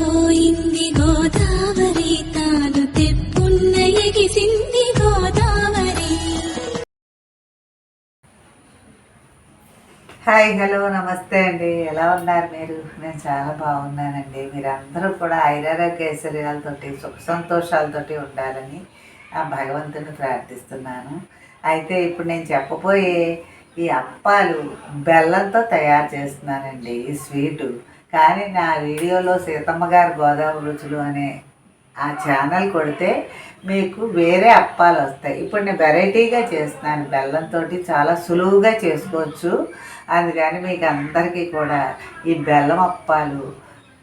పోయింది గోదావరి తాను తెప్పున్న ఎగిసింది గోదావరి హాయ్ హలో నమస్తే అండి. ఎలా ఉన్నారు మీరు? నేను చాలా బాగున్నానండి. మీరందరూ కూడా ఐరారోగ్య ఐశ్వర్యాలతోటి సుఖ సంతోషాలతోటి ఉండాలని ఆ భగవంతుని ప్రార్థిస్తున్నాను. అయితే ఇప్పుడు నేను చెప్పబోయే ఈ అప్పాలు బెల్లంతో తయారు చేస్తున్నానండి. ఈ స్వీటు. కానీ నా వీడియోలో సీతమ్మ గారి గోదావరి రుచులు అనే ఆ ఛానల్ కొడితే మీకు వేరే అప్పాలు వస్తాయి. ఇప్పుడు నేను వెరైటీగా చేస్తున్నాను. బెల్లంతో చాలా సులువుగా చేసుకోవచ్చు. అందుకని మీకు అందరికీ కూడా ఈ బెల్లం అప్పాలు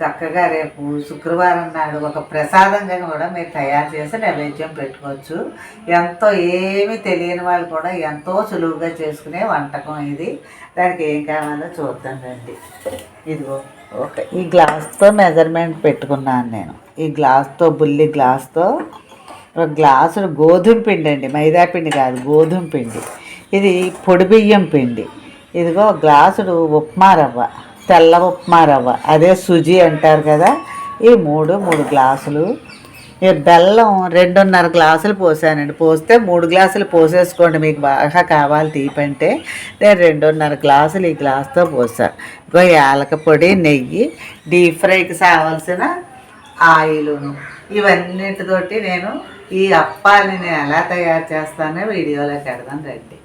చక్కగా రేపు శుక్రవారం నాడు ఒక ప్రసాదంగా కూడా మీరు తయారు చేసి నైవేద్యం పెట్టుకోవచ్చు. ఎంతో ఏమీ తెలియని వాళ్ళు కూడా ఎంతో సులువుగా చేసుకునే వంటకం ఇది. దానికి ఏం కావాలో చూద్దాం రండి. ఇదిగో. ఓకే. ఈ గ్లాస్తో మెజర్మెంట్ పెట్టుకున్నాను నేను. ఈ గ్లాస్తో బుల్లి గ్లాస్తో ఒక గ్లాసుడు గోధుమ పిండి అండి. మైదా పిండి కాదు గోధుమ పిండి. ఇది పొడి బియ్యం పిండి. ఇదిగో గ్లాసుడు ఉప్మా రవ్వ తెల్ల ఉప్మా రవ్వ. అదే సుజీ అంటారు కదా. ఈ మూడు మూడు గ్లాసులు బెల్లం రెండున్నర గ్లాసులు పోసానండి. పోస్తే మూడు గ్లాసులు పోసేసుకోండి మీకు బాగా కావాలి తీపంటే. నేను రెండున్నర గ్లాసులు ఈ గ్లాస్తో పోసాను ఇంకో యాలక పొడి నెయ్యి డీప్ ఫ్రైకి కావాల్సిన ఆయిలును. ఇవన్నిటితోటి నేను ఈ అప్పాలని నేను ఎలా తయారు చేస్తానో వీడియోలోకి పెడదాం రండి.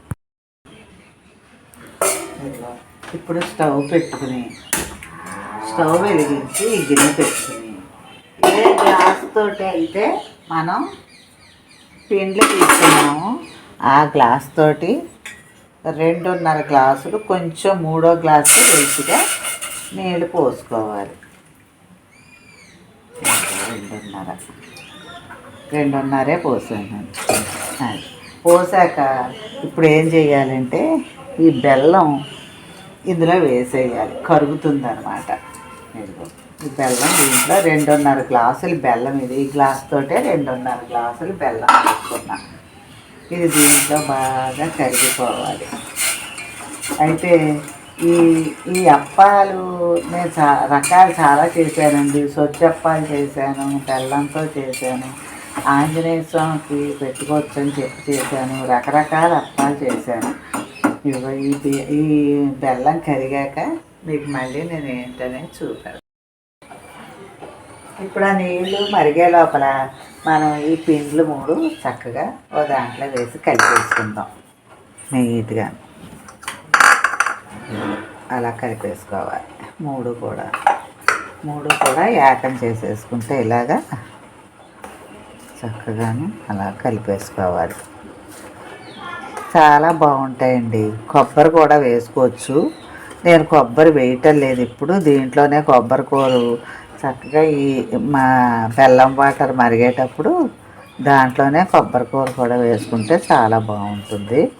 ఇప్పుడు స్టవ్ పెట్టుకుని స్టవ్ వెలిగించి ఈ గిన్నె పెట్టుకుని ఏ గ్లాస్ తోటి అయితే మనం పిండ్లు తీసుకున్నాము. ఆ గ్లాస్ తోటి రెండున్నర గ్లాసులు కొంచెం మూడో గ్లాసు వేసిగా నీళ్ళు పోసుకోవాలి. రెండున్నర. రెండున్నరే పోసాను. అది పోసాక ఇప్పుడు ఏం చేయాలంటే ఈ బెల్లం ఇందులో వేసేయాలి. కరుగుతుంది అనమాట ఈ బెల్లం దీంట్లో రెండున్నర గ్లాసులు బెల్లం ఇది. ఈ గ్లాస్ తోటే రెండున్నర గ్లాసులు బెల్లం వేసుకున్నా ఇది దీంట్లో బాగా కరిగిపోవాలి. అయితే ఈ ఈ అప్పాలు నేను చా రకాలు చాలా చేశానండి. సొచ్చప్పాలు చేశాను బెల్లంతో చేశాను ఆంజనేయ స్వామికి పెట్టుకోవచ్చు అని చెప్పి చేశాను రకరకాల అప్పాలు చేశాను. ఇదిగో ఈ ఈ బెల్లం కరిగాక మీకు మళ్ళీ నేను ఏంటనే చూపాను ఇప్పుడు ఆ నీళ్ళు మరిగే లోపల మనం ఈ పిండ్లు మూడు చక్కగా ఓ దాంట్లో వేసి కలిపేసుకుందాం నీట్గా. అలా కలిపేసుకోవాలి. మూడు కూడా. మూడు కూడా ఏకం చేసేసుకుంటే ఇలాగా చక్కగాను అలా కలిపేసుకోవాలి. చాలా బాగుంటాయండి. కొబ్బరి కూడా వేసుకోవచ్చు. నేను కొబ్బరి వేయటం లేదు ఇప్పుడు. దీంట్లోనే కొబ్బరి కూరు చక్కగా ఈ మా బెల్లం వాటర్ మరిగేటప్పుడు దాంట్లోనే కొబ్బరి కూర కూడా వేసుకుంటే చాలా బాగుంటుంది.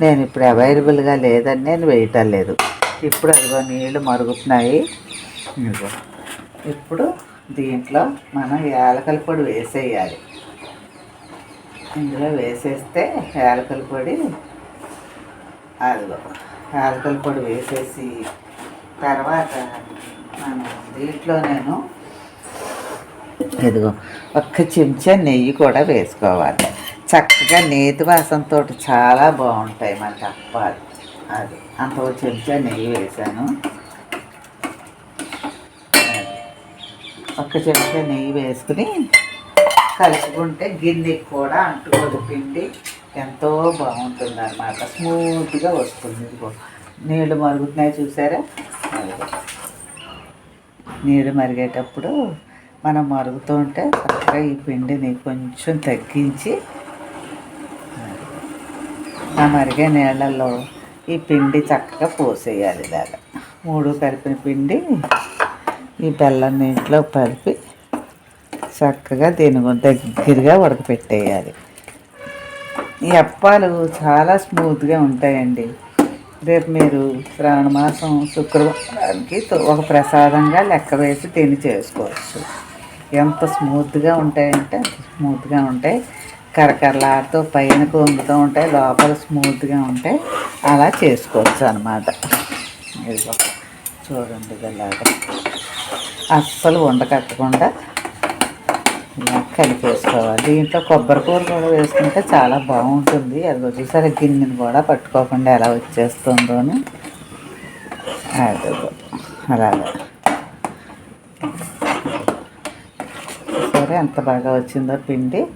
నేను ఇప్పుడు అవైలబుల్గా లేదని నేను వేయటం లేదు. ఇప్పుడు అదిగో నీళ్ళు మరుగుతున్నాయి. ఇదిగో. ఇప్పుడు దీంట్లో మనం యాలకల పొడి వేసేయాలి. ఇందులో వేసేస్తే యాలకల పొడి అదిగో. యాలకల పొడి వేసేసి తర్వాత మనం దీంట్లో నేను ఇదిగో ఒక్క చెంచా నెయ్యి కూడా వేసుకోవాలి. చక్కగా నేతి వాసనతో చాలా బాగుంటాయి మన అప్పాలు అది అంత ఒక చెంచా నెయ్యి వేసాను ఒక్క చెంచా నెయ్యి వేసుకుని కలుపుకుంటే గిన్నెకి కూడా అంటుకోదు. పిండి ఎంతో బాగుంటుంది అనమాట స్మూత్గా వస్తుంది. ఇదిగో నీళ్ళు మరుగుతున్నాయి చూసారా? నీరు మరిగేటప్పుడు మనం మరుగుతూ ఉంటే చక్కగా ఈ పిండిని కొంచెం తగ్గించి ఆ మరిగే నీళ్ళల్లో ఈ పిండి చక్కగా పోసేయాలి ఇలాగా. మూడు కలిపిన పిండి ఈ బెల్లం నీటిలో కలిపి చక్కగా దీని దగ్గరగా ఉడకపెట్టేయాలి. ఈ అప్పాలు చాలా స్మూత్గా ఉంటాయండి. రేపు మీరు శ్రావణ మాసం శుక్రవారానికి ఒక ప్రసాదంగా లెక్క వేసి తిని చేసుకోవచ్చు. ఎంత స్మూత్గా ఉంటాయంటే అంత స్మూత్గా ఉంటాయి. కరకరలాడుతూ పైన కొంగుతూ ఉంటాయి. లోపల స్మూత్గా ఉంటాయి. అలా చేసుకోవచ్చు అనమాట చూడండి ఇది ఇలాగా అస్సలు ఉండకట్టకుండా కలిపేసుకోవాలి. దీంట్లో కొబ్బరి కూర కూడా వేసుకుంటే చాలా బాగుంటుంది. అది వచ్చేసరి గిన్నెని కూడా పట్టుకోకుండా ఎలా వచ్చేస్తుందో అని అదిగో అలాగా. సరే ఎంత బాగా వచ్చిందో పిండి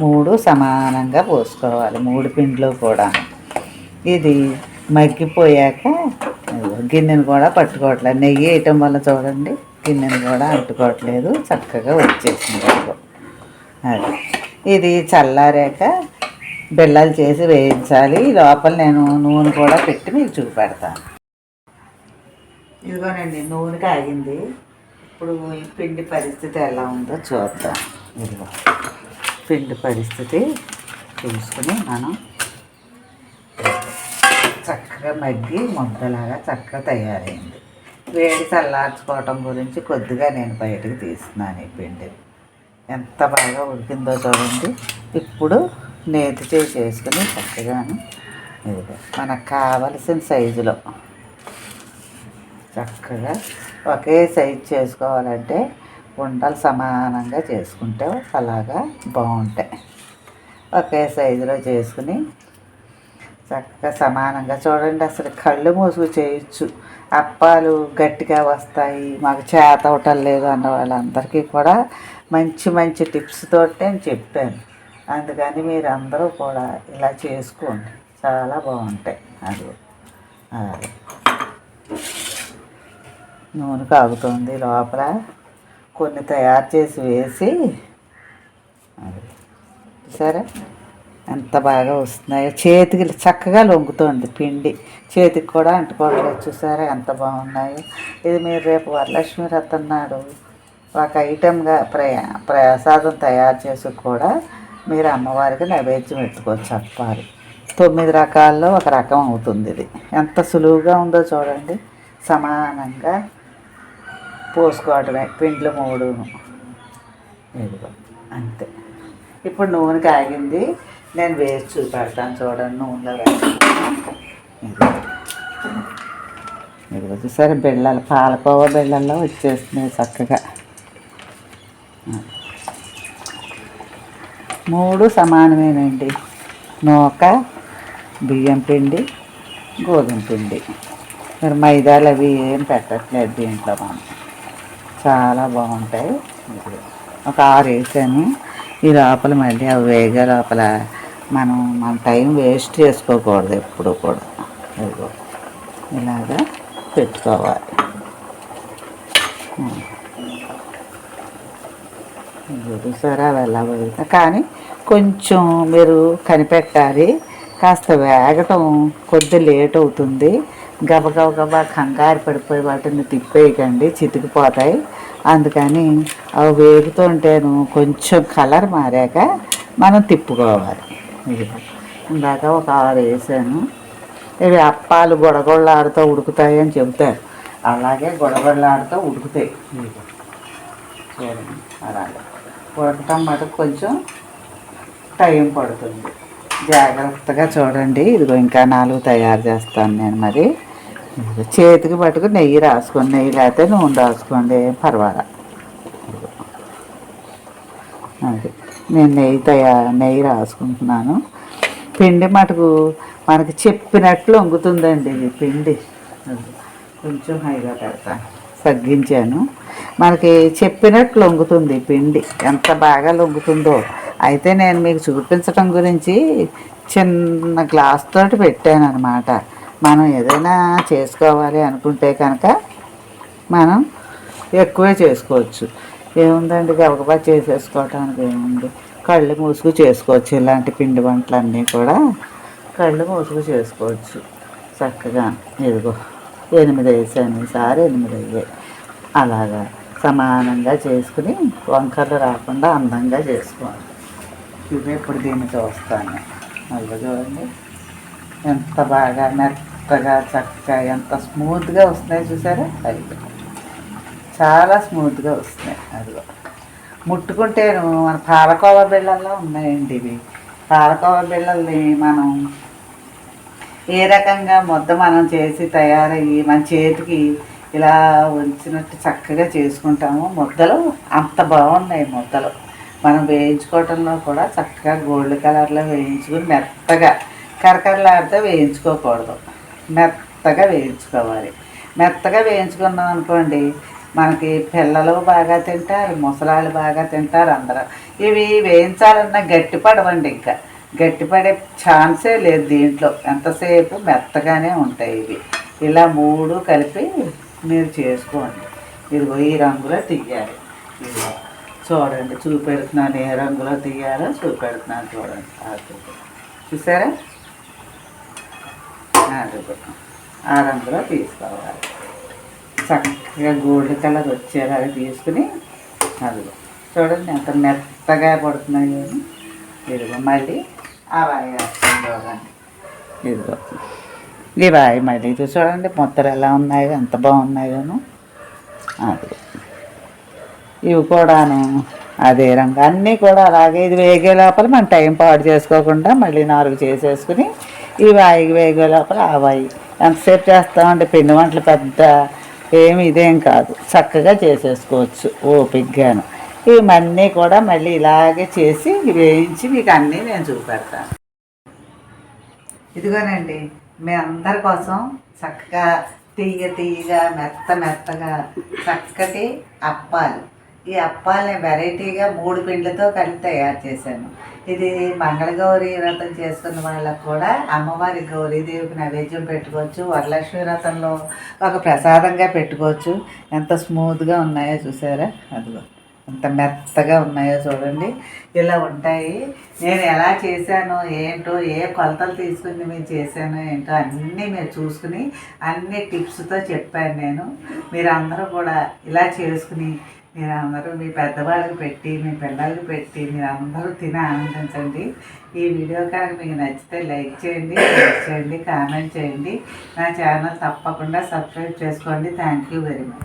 మూడు సమానంగా పోసుకోవాలి మూడు పిండిలో కూడా. ఇది మగ్గిపోయాక గిన్నెను కూడా పట్టుకోవట్లేదు. నెయ్యి వేయటం వల్ల చూడండి గిన్నెను కూడా అంటుకోవట్లేదు. చక్కగా వచ్చేసింది. అది. ఇది చల్లారాక బెల్లాలు చేసి వేయించాలి. లోపల నేను నూనె కూడా పెట్టి మీకు చూపెడతాను. ఇదిగోనండి నూనె కాగింది. ఇప్పుడు ఈ పిండి పరిస్థితి ఎలా ఉందో చూద్దాం. ఇదిగో పిండి పరిస్థితి చూసుకుని మనం చక్కగా మగ్గి ముద్దలాగా చక్కగా తయారైంది. వేడి చల్లార్చుకోవటం గురించి కొద్దిగా నేను బయటకు తీస్తున్నాను ఈ పిండిని. ఎంత బాగా ఉడికిందో చూడండి. ఇప్పుడు నేతి చేసి చేసుకుని చక్కగాను ఇదిగో మనకు కావలసిన సైజులో చక్కగా ఒకే సైజ్ చేసుకోవాలంటే ఉండలు సమానంగా చేసుకుంటే అలాగా బాగుంటాయి. ఒకే సైజులో చేసుకుని చక్కగా సమానంగా చూడండి అసలు కళ్ళు మూసుకు చేయొచ్చు. అప్పాలు గట్టిగా వస్తాయి మాకు చేత అవటం లేదు అన్న వాళ్ళందరికీ కూడా మంచి మంచి టిప్స్ తోటి నేను చెప్పాను. అందుకని మీరు అందరూ కూడా ఇలా చేసుకోండి. చాలా బాగుంటాయి. అది నూనె కాగుతుంది లోపల. కొన్ని తయారు చేసి వేసి. సరే ఎంత బాగా వస్తున్నాయో. చేతికి చక్కగా లొంగుతుంది పిండి. చేతికి కూడా అంటుకోవట్లేదు. చూసారా ఎంత బాగున్నాయో. ఇది మీరు రేపు వరలక్ష్మి రథం నాడు ఒక ఐటెంగా ప్రయా ప్రసాదం తయారు చేసి కూడా మీరు అమ్మవారికి నైవేద్యం పెట్టుకోవచ్చు చెప్పాలి తొమ్మిది రకాల్లో ఒక రకం అవుతుంది ఇది. ఎంత సులువుగా ఉందో చూడండి. సమానంగా పోసుకోవటమే. పిండ్లు మూడును ఇదిగో అంతే. ఇప్పుడు నూనె కాగింది. నేను వేసి చూపెడతాను చూడండి నూనెలో వేసి ఇదిగో చూసారా బెళ్ళాలు పాలకోవ బిళ్ళల్లో వచ్చేస్తున్నాయి చక్కగా. మూడు సమానమేనండి. నూక బియ్యం పిండి గోధుమ పిండి. మరి మైదాలు అవి ఏం పెట్టట్లేదు దీంట్లో మనం. చాలా బాగుంటాయి. ఒక ఆరు వేసాను ఈ లోపల మళ్ళీ అవి వేగే లోపల మనం మన టైం వేస్ట్ చేసుకోకూడదు ఎప్పుడు కూడా. ఇలాగా పెట్టుకోవాలి. చూసారా అవి ఎలా వేగుతాయి కానీ కొంచెం మీరు కనిపెట్టాలి. కాస్త వేగటం కొద్ది లేట్ అవుతుంది. గబగబ గబా కంగారు పడిపోయి వాటిని తిప్పేయకండి చితికిపోతాయి. అందుకని అవి వేగుతుంటేను కొంచెం కలర్ మారాక మనం తిప్పుకోవాలి. ఇందాక ఒక ఆరు వేసాను. ఇవి అప్పాలు గొడగొళ్ళాడుతూ ఉడుకుతాయి అని చెబుతారు. అలాగే గొడగొళ్ళాడుతూ ఉడుకుతాయి. చూడండి. అలాగే. ఉడకటం మటుకు కొంచెం టైం పడుతుంది. జాగ్రత్తగా చూడండి. ఇదిగో ఇంకా నాలుగు తయారు చేస్తాను నేను మరి. చేతికి పట్టుకు నెయ్యి రాసుకోండి. నెయ్యి లేకపోతే నూనె రాసుకోండి. పర్వాలా. అది. నేను నెయ్యి తయా నెయ్యి రాసుకుంటున్నాను. పిండి మటుకు మనకి చెప్పినట్లు వంగుతుందండి ఇది పిండి. కొంచెం హైగా పెడతాను. తగ్గించాను. మనకి చెప్పినట్లు లొంగుతుంది పిండి. ఎంత బాగా లొంగుతుందో. అయితే నేను మీకు చూపించడం గురించి చిన్న గ్లాస్ తోటి పెట్టాను అనమాట మనం ఏదైనా చేసుకోవాలి అనుకుంటే కనుక మనం ఎక్కువే చేసుకోవచ్చు. ఏముందండి గబగబా చేసేసుకోవటానికి ఏముంది? కళ్ళు మూసుకు చేసుకోవచ్చు ఇలాంటి పిండి వంటలన్నీ కూడా. కళ్ళు మూసుకు చేసుకోవచ్చు. చక్కగా ఇదిగో ఎనిమిది వేసాను. ఈసారి ఎనిమిది అయ్యాయి. అలాగా. సమానంగా చేసుకుని వంకర్లు రాకుండా అందంగా చేసుకోవాలి. ఇవి ఇప్పుడు దీన్ని చూస్తాను. అదిగో చూడండి. ఎంత బాగా మెత్తగా చక్కగా ఎంత స్మూత్గా వస్తున్నాయి చూసారా? అది చాలా స్మూత్గా వస్తున్నాయి. అదిగో. ముట్టుకుంటేను మన పాలకోవ బిళ్ళల్లో ఉన్నాయండి ఇవి. పాలకోవ బిళ్ళల్ని మనం ఏ రకంగా మొత్తం మనం చేసి తయారయ్యి మన చేతికి ఇలా ఉంచినట్టు చక్కగా చేసుకుంటాము. ముద్దలు అంత బాగున్నాయి ముద్దలు. మనం వేయించుకోవటంలో కూడా చక్కగా గోల్డ్ కలర్లో వేయించుకుని మెత్తగా కరకరలాడితే వేయించుకోకూడదు. మెత్తగా వేయించుకోవాలి. మెత్తగా వేయించుకున్నాం అనుకోండి మనకి పిల్లలు బాగా తింటారు ముసలాళ్ళు బాగా తింటారు అందరూ. ఇవి వేయించాలన్నా గట్టిపడవండి ఇంకా. గట్టిపడే ఛాన్సే లేదు దీంట్లో. ఎంతసేపు మెత్తగానే ఉంటాయి ఇవి. ఇలా మూడు కలిపి మీరు చేసుకోండి. ఇదిగో ఈ రంగులో తీయాలి. ఇదిగో. చూడండి చూపెడుతున్నాను ఏ రంగులో తీయాలో చూపెడుతున్నాను చూడండి. అది చూసారా? అదిగో ఆ రంగులో తీసుకోవాలి. చక్కగా గోల్డ్ కలర్ వచ్చేలాగా తీసుకుని అదిగో. చూడండి ఎంత మెత్తగా పడుతున్నాయో ఇదిగో మళ్ళీ అలాగే వేస్తాం చూడండి. ఇదిగో. ఈ వాయి మళ్ళీ ఇది చూడండి మొత్తలు ఎలా ఉన్నాయో ఎంత బాగున్నాయోను అది. ఇవి కూడాను అదే రంగు. అన్నీ కూడా అలాగే ఇది వేగే లోపల మనం టైం పాడు చేసుకోకుండా మళ్ళీ నాలుగు చేసేసుకుని ఈ వాయికి వేగే లోపల ఆవాయి ఎంతసేపు చేస్తామంటే పిండి వంటలు పెద్ద ఏమి ఇదేం కాదు. చక్కగా చేసేసుకోవచ్చు ఓపిగ్గాను. ఇవి కూడా మళ్ళీ ఇలాగే చేసి వేయించి మీకు అన్నీ నేను చూపెడతాను. ఇదిగోనండి. మీ అందరి కోసం చక్కగా తీయ తీయగా మెత్త మెత్తగా చక్కటి అప్పాలు. ఈ అప్పాలని వెరైటీగా మూడు పిండ్లతో కలిపి తయారు చేశాను. ఇది మంగళగౌరి వ్రతం చేసుకున్న వాళ్ళకు కూడా అమ్మవారి గౌరీదేవికి నైవేద్యం పెట్టుకోవచ్చు వరలక్ష్మి వ్రతంలో ఒక ప్రసాదంగా పెట్టుకోవచ్చు. ఎంత స్మూత్గా ఉన్నాయో చూసారా? అదిగో. ఎంత మెత్తగా ఉన్నాయో చూడండి. ఇలా ఉంటాయి. నేను ఎలా చేశాను ఏంటో ఏ కొలతలు తీసుకుని మేము చేశాను ఏంటో అన్నీ మీరు చూసుకుని అన్ని టిప్స్తో చెప్పాను నేను. మీరు అందరూ కూడా ఇలా చేసుకుని మీరు అందరూ మీ పెద్దవాళ్ళకి పెట్టి మీ పిల్లలకి పెట్టి మీరు అందరూ తిని ఆనందించండి. ఈ వీడియో కనుక మీకు నచ్చితే లైక్ చేయండి షేర్ చేయండి కామెంట్ చేయండి. నా ఛానల్ తప్పకుండా సబ్స్క్రైబ్ చేసుకోండి. Thank you very much.